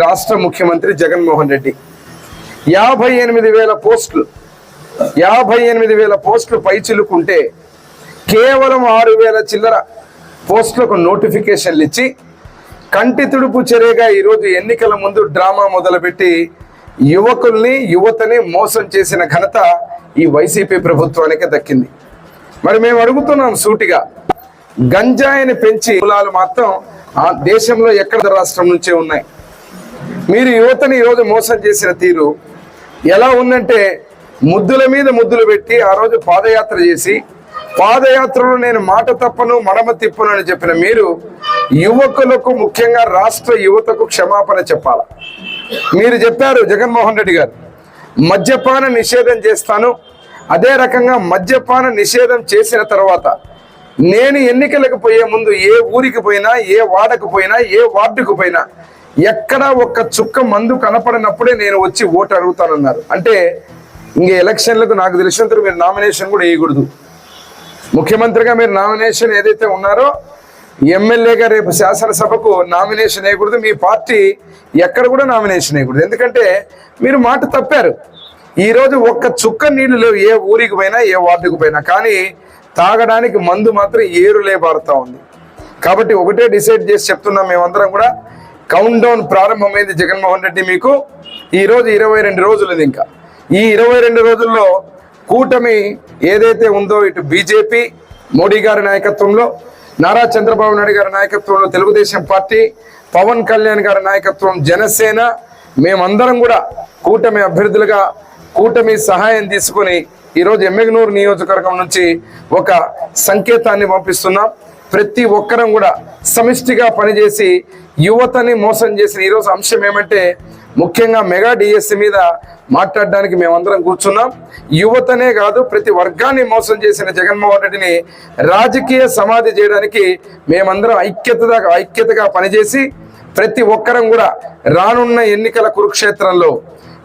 రాష్ట్ర ముఖ్యమంత్రి జగన్మోహన్ రెడ్డి. యాభై ఎనిమిది వేల పోస్టులు యాభై ఎనిమిది వేల పోస్టులు పైచిలుకుంటే కేవలం ఆరు వేల చిల్లర పోస్టులకు నోటిఫికేషన్లు ఇచ్చి కంటి తుడుపు చర్యగా ఈరోజు ఎన్నికల ముందు డ్రామా మొదలుపెట్టి యువకుల్ని యువతని మోసం చేసిన ఘనత ఈ వైసీపీ ప్రభుత్వానికి దక్కింది. మరి మేము అడుగుతున్నాం సూటిగా గంజాయిని పెంచి కులాలు మాత్రం ఆ దేశంలో ఎక్కడ రాష్ట్రం నుంచే ఉన్నాయి? మీరు యువతని ఈరోజు మోసం చేసిన తీరు ఎలా ఉందంటే ముద్దుల మీద ముద్దులు పెట్టి ఆ రోజు పాదయాత్ర చేసి పాదయాత్రలో నేను మాట తప్పను మడమ తిప్పను అని చెప్పిన మీరు యువకులకు ముఖ్యంగా రాష్ట్ర యువతకు క్షమాపణ చెప్పాల? మీరు చెప్పారు జగన్మోహన్ రెడ్డి గారు మద్యపాన నిషేధం చేస్తాను అదే రకంగా మద్యపాన నిషేధం చేసిన తర్వాత నేను ఎన్నికలకు పోయే ముందు ఏ ఊరికి పోయినా ఏ వాడకు పోయినా ఏ వార్డుకు పోయినా ఎక్కడ ఒక్క చుక్క మందు కనపడినప్పుడే నేను వచ్చి ఓటు అడుగుతానన్నారు. అంటే ఇంక ఎలక్షన్లకు నాకు తెలిసినంత మీరు నామినేషన్ కూడా వేయకూడదు. ముఖ్యమంత్రిగా మీరు నామినేషన్ ఏదైతే ఉన్నారో ఎమ్మెల్యేగా రేపు శాసనసభకు నామినేషన్ వేయకూడదు. మీ పార్టీ ఎక్కడ కూడా నామినేషన్ వేయకూడదు. ఎందుకంటే మీరు మాట తప్పారు. ఈరోజు ఒక్క చుక్క నీళ్ళు లేవు. ఏ ఊరికి పోయినా ఏ వార్డుకు పోయినా. కానీ తాగడానికి మందు మాత్రం ఏరులే పారుతా ఉంది. కాబట్టి ఒకటే డిసైడ్ చేసి చెప్తున్నాం మేమందరం కూడా. కౌంట్ డౌన్ ప్రారంభమైంది జగన్మోహన్ రెడ్డి మీకు. ఈరోజు ఇరవై రెండు రోజులు ఇంకా. ఈ ఇరవై రెండు రోజుల్లో కూటమి ఏదైతే ఉందో ఇటు బీజేపీ మోడీ గారి నాయకత్వంలో నారా చంద్రబాబు నాయుడు గారి నాయకత్వంలో తెలుగుదేశం పార్టీ పవన్ కళ్యాణ్ గారి నాయకత్వం జనసేన మేమందరం కూడా కూటమి అభ్యర్థులుగా కూటమి సహాయం తీసుకొని ఈరోజు ఎమ్మెగనూరు నియోజకవర్గం నుంచి ఒక సంకేతాన్ని పంపిస్తున్నాం. ప్రతి ఒక్కరం కూడా సమిష్టిగా పనిచేసి యువతని మోసం చేసిన ఈరోజు అంశం ఏమంటే ముఖ్యంగా మెగా డిఎస్సి మీద మాట్లాడడానికి మేమందరం కూర్చున్నాం. యువతనే కాదు ప్రతి వర్గాన్ని మోసం చేసిన జగన్మోహన్ రెడ్డిని రాజకీయ సమాధి చేయడానికి మేమందరం ఐక్యతగా ఐక్యతగా పనిచేసి ప్రతి ఒక్కరం కూడా రానున్న ఎన్నికల కురుక్షేత్రంలో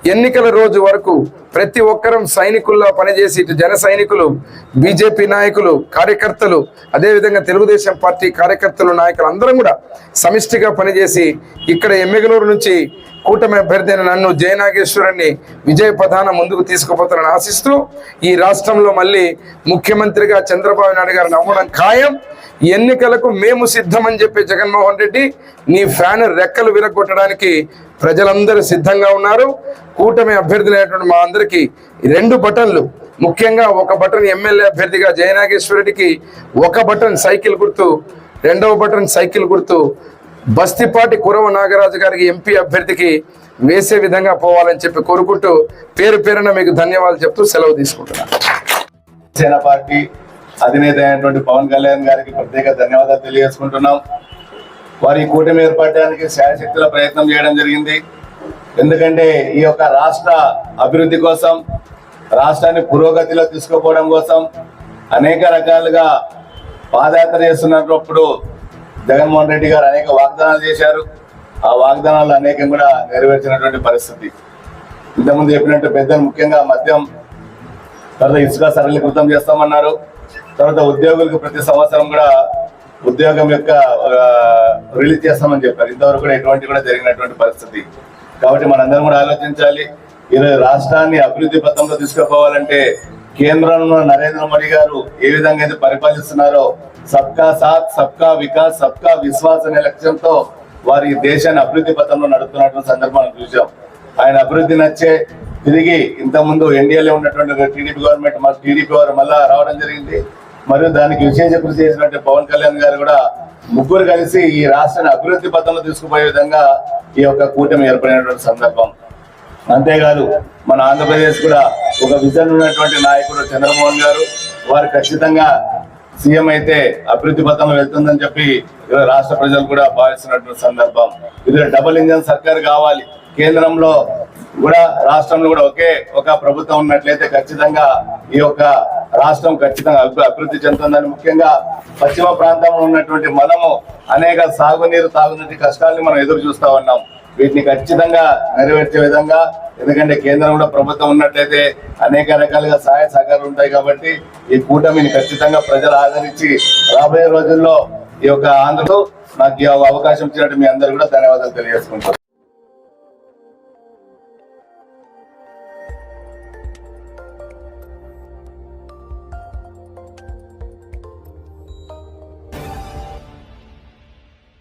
ఎన్నికల రోజు వరకు ప్రతి ఒక్కరం సైనికుల్లో పనిచేసి ఇటు జన సైనికులు బీజేపీ నాయకులు కార్యకర్తలు అదేవిధంగా తెలుగుదేశం పార్టీ కార్యకర్తలు నాయకులు అందరం కూడా సమిష్టిగా పనిచేసి ఇక్కడ ఎమ్మెగనూరు నుంచి కూటమి అభ్యర్థి నన్ను జయనాగేశ్వరాన్ని విజయ ప్రధాన ముందుకు తీసుకుపోతానని ఆశిస్తూ ఈ రాష్ట్రంలో మళ్ళీ ముఖ్యమంత్రిగా చంద్రబాబు నాయుడు గారిని అవ్వడం ఖాయం. ఎన్నికలకు మేము సిద్ధమని చెప్పి జగన్మోహన్ రెడ్డి నీ ఫ్యాన్ రెక్కలు విరగొట్టడానికి ప్రజలందరూ సిద్ధంగా ఉన్నారు. కూటమి అభ్యర్థులైనటువంటి మా అందరికీ రెండు బటన్లు. ముఖ్యంగా ఒక బటన్ ఎమ్మెల్యే అభ్యర్థిగా జయనాగేశ్వరుడికి ఒక బటన్ సైకిల్ గుర్తు రెండవ బటన్ సైకిల్ గుర్తు బస్తిపాటి కురవ నాగరాజు గారికి ఎంపీ అభ్యర్థికి వేసే విధంగా పోవాలని చెప్పి కోరుకుంటూ పేరు పేరున మీకు ధన్యవాదాలు చెప్తూ సెలవు తీసుకుంటున్నాను. జనసేన పార్టీ అధినేత అయినటువంటి పవన్ కళ్యాణ్ గారికి ప్రత్యేక ధన్యవాదాలు తెలియజేసుకుంటున్నాం. వారి కూటమి ఏర్పడడానికి శాయశక్తుల ప్రయత్నం చేయడం జరిగింది. ఎందుకంటే ఈ యొక్క రాష్ట్ర అభివృద్ధి కోసం రాష్ట్రాన్ని పురోగతిలో తీసుకుపోవడం కోసం అనేక రకాలుగా పాదయాత్ర చేస్తున్నప్పుడు జగన్మోహన్ రెడ్డి గారు అనేక వాగ్దానాలు చేశారు. ఆ వాగ్దానాలు అనేకం కూడా నెరవేర్చినటువంటి పరిస్థితి. ఇంతకుముందు చెప్పినట్టు పెద్దలు ముఖ్యంగా మద్యం తర్వాత ఇసుక సరళీకృతం చేస్తామన్నారు. తర్వాత ఉద్యోగులకు ప్రతి సంవత్సరం కూడా ఉద్యోగం యొక్క రిలీజ్ చేస్తామని చెప్పారు. ఇంతవరకు కూడా ఎటువంటి కూడా జరిగినటువంటి పరిస్థితి. కాబట్టి మనందరం కూడా ఆలోచించాలి. ఈరోజు రాష్ట్రాన్ని అభివృద్ధి పథంలో తీసుకుపోవాలంటే కేంద్రంలో నరేంద్ర మోడీ గారు ఏ విధంగా అయితే పరిపాలిస్తున్నారో సబ్కా సాత్ సబ్కా వికాస్ సబ్కా విశ్వాస్ అనే లక్ష్యంతో వారి దేశాన్ని అభివృద్ధి పథంలో నడుపుతున్నటువంటి సందర్భాన్ని చూసాం ఆయన అభివృద్ధి నచ్చే తిరిగి ఇంతకుముందు ఎన్డీఏలో ఉన్నటువంటి టీడీపీ గవర్నమెంట్ మా టీడీపీ వారు మళ్ళా రావడం జరిగింది. మరియు దానికి విశేష కృషి చేసినటువంటి పవన్ కళ్యాణ్ గారు కూడా ముగ్గురు కలిసి ఈ రాష్ట్రాన్ని అభివృద్ధి పథంలో తీసుకుపోయే విధంగా ఈ యొక్క కూటమి ఏర్పడినటువంటి సందర్భం. అంతేకాదు మన ఆంధ్రప్రదేశ్ కూడా ఒక విజన్ ఉన్నటువంటి నాయకుడు చంద్రమోహన్ గారు వారు ఖచ్చితంగా సీఎం అయితే అభివృద్ధి పథంలో వెళ్తుందని చెప్పి రాష్ట్ర ప్రజలు కూడా భావిస్తున్నటువంటి సందర్భం. ఇది డబుల్ ఇంజన్ సర్కార్ కావాలి. కేంద్రంలో కూడా రాష్ట్రంలో కూడా ఒకే ఒక ప్రభుత్వం ఉన్నట్లయితే ఖచ్చితంగా ఈ యొక్క రాష్ట్రం ఖచ్చితంగా అభివృద్ధి చెందుతుందని ముఖ్యంగా పశ్చిమ ప్రాంతంలో ఉన్నటువంటి మనము అనేక సాగునీరు తాగునీటి కష్టాలని మనం ఎదురు చూస్తా ఉన్నాం. వీటిని ఖచ్చితంగా నెరవేర్చే విధంగా ఎందుకంటే కేంద్రం కూడా ప్రభుత్వం ఉన్నట్లయితే అనేక రకాలుగా సహాయ సహకారాలు ఉంటాయి కాబట్టి ఈ కూటమిని ఖచ్చితంగా ప్రజలు ఆదరించి రాబోయే రోజుల్లో ఈ యొక్క ఆంధ్రలో నాకు ఈ అవకాశం ఇచ్చినట్టు మీ అందరూ కూడా ధన్యవాదాలు తెలియజేసుకుంటారు